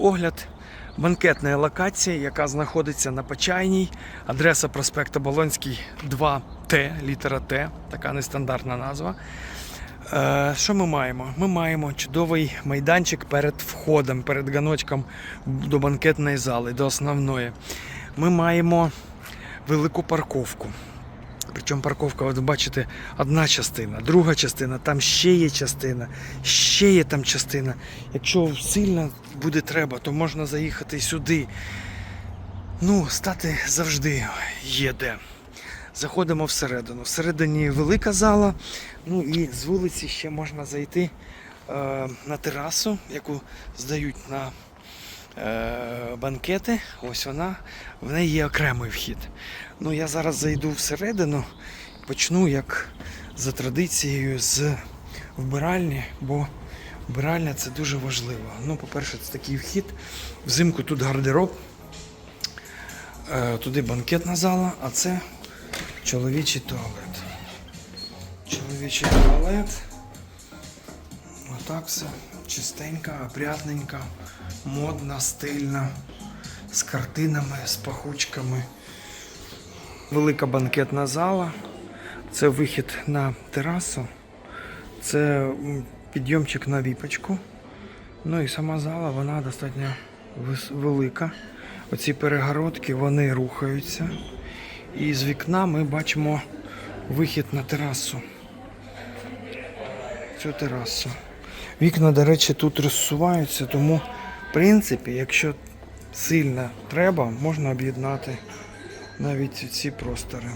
Огляд банкетної локації, яка знаходиться на Почайній, адреса проспекту Болонський 2Т, літера Т, така нестандартна назва. Е, що ми маємо? Ми маємо чудовий майданчик перед входом, перед ганочком до банкетної зали, до основної. Ми маємо велику парковку. Причому парковка, от бачите, одна частина, друга частина, там ще є частина, ще є там частина. Якщо сильно буде треба, то можна заїхати сюди. Ну, стати завжди є де. Заходимо всередину. Всередині велика зала, ну і з вулиці ще можна зайти е, на терасу, яку здають на банкети. Ось вона, в неї є окремий вхід. Ну, я зараз зайду всередину, почну як за традицією з вбиральні, бо вбиральня це дуже важливо. Ну, по-перше, це такий вхід. Взимку тут гардероб, е, туди банкетна зала, а це чоловічий туалет. Чоловічий туалет. Отак все. Чистенька, опрятненька, модна, стильна, з картинами, з пахучками. Велика банкетна зала. Це вихід на терасу. Це підйомчик на віпочку. Ну і сама зала, вона достатньо велика. Оці перегородки вони рухаються. І з вікна ми бачимо вихід на терасу. Цю терасу. Вікна, до речі, тут розсуваються, тому, в принципі, якщо сильно треба, можна об'єднати навіть ці простори.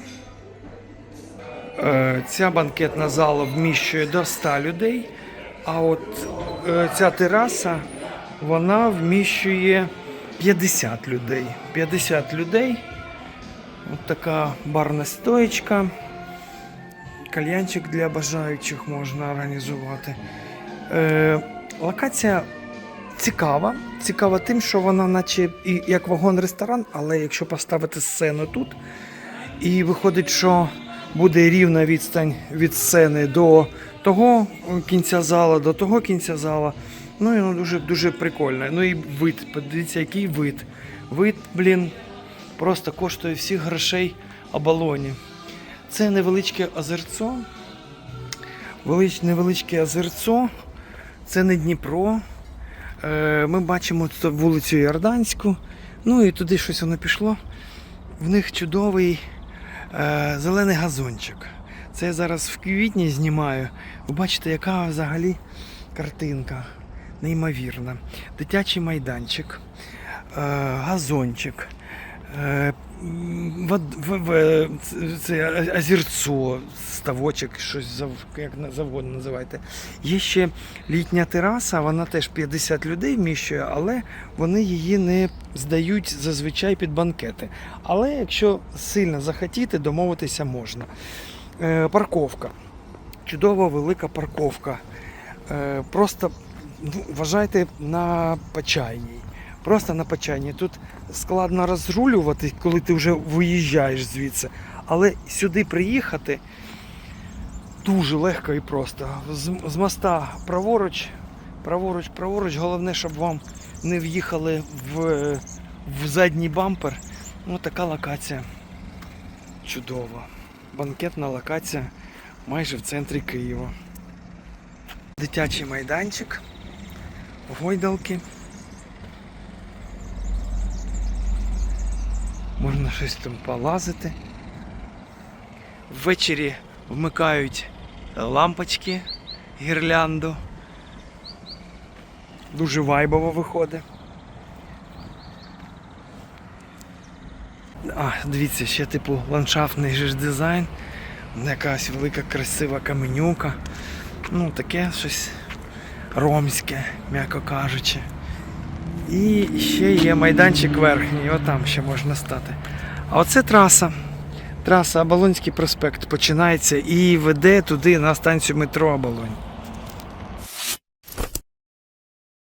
Е, Ця банкетна зала вміщує до 100 людей, а от е, ця тераса вона вміщує 50 людей. 50 людей. От така барна стоєчка. Кальянчик для бажаючих можна організувати. Е, локація цікава. Цікава тим, що вона, наче і як вагон-ресторан, але якщо поставити сцену тут, і виходить, що буде рівна відстань від сцени до того кінця зала, до того кінця зала. Ну і воно дуже, дуже прикольно. Ну і вид, подивіться, який вид. Вид, блін, просто коштує всіх грошей оболоні. Це невеличке озерцо. Невеличке озерцо. Це не Дніпро. Е, Ми бачимо тут вулицю Йорданську. Ну і туди щось воно пішло. В них чудовий е, зелений газончик. Це я зараз в квітні знімаю. Ви бачите, яка взагалі картинка. Неймовірна. Дитячий майданчик, е, газончик. Е, це- озерцо, ставочок, щось як завгодно називайте. Є ще літня тераса, вона теж 50 людей вміщує, але вони її не здають зазвичай під банкети. Але якщо сильно захотіти, домовитися можна. Е, парковка. Чудова велика парковка. Е, просто ну, вважайте на почайній. Просто на почайній. Тут складно розрулювати, коли ти вже виїжджаєш звідси. Але сюди приїхати дуже легко і просто. З, з моста праворуч, праворуч, праворуч. Головне, щоб вам не в'їхали в, в задній бампер. Ну, така локація чудова. Банкетна локація майже в центрі Києва. Дитячий майданчик, гойдалки. Можна щось там полазити. Ввечері вмикають лампочки, гірлянду. Дуже вайбово виходить. А, дивіться, ще типу ландшафтний же ж дизайн. Якась велика красива каменюка. Ну, таке щось ромське, м'яко кажучи. І ще є майданчик верхній, отам ще можна стати. А оце траса. Траса Оболонський проспект починається і веде туди на станцію метро Оболонь.